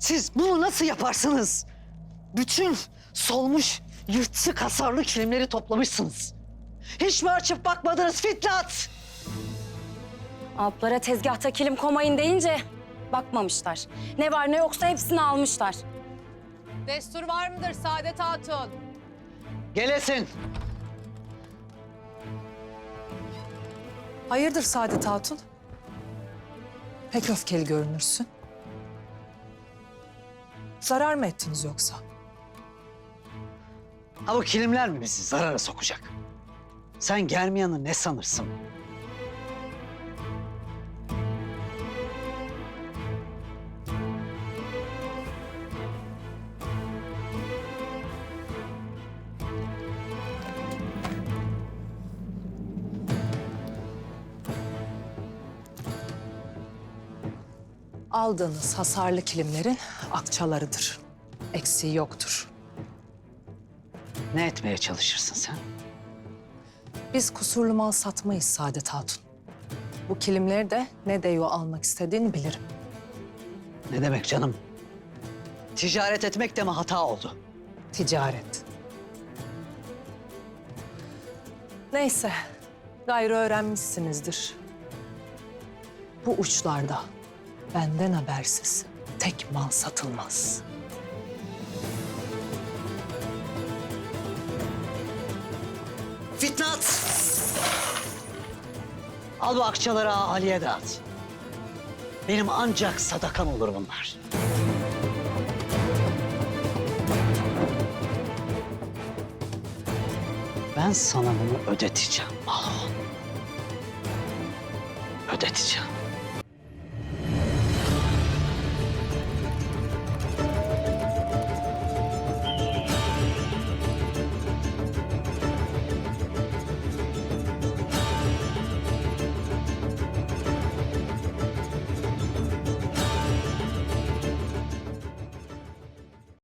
Siz bunu nasıl yaparsınız? Bütün solmuş, yırtık hasarlı kilimleri toplamışsınız. Hiç mi açıp bakmadınız Fitnat? Alplara tezgahta kilim komayın deyince bakmamışlar. Ne var ne yoksa hepsini almışlar. Destur var mıdır Saadet Hatun? Gelesin. Hayırdır Saadet Hatun? Pek öfkeli görünürsün. Zarar mı ettiniz yoksa? Ha bu kilimler mi bizi zarara sokacak? Sen Germiyan'ı ne sanırsın? Aldığınız hasarlı kilimlerin akçalarıdır. Eksiği yoktur. Ne etmeye çalışırsın sen? Biz kusurlu mal satmayız Saadet Hatun. Bu kilimleri de ne deyo almak istediğini bilirim. Ne demek canım? Ticaret etmek de mi hata oldu? Ticaret. Neyse, gayrı öğrenmişsinizdir. Bu uçlarda benden habersiz tek mal satılmaz. Fitnat! Al bu akçaları ağa Ali'ye dağıt. Benim ancak sadakam olur bunlar. Ben sana bunu ödeteceğim Malhun. Ödeteceğim.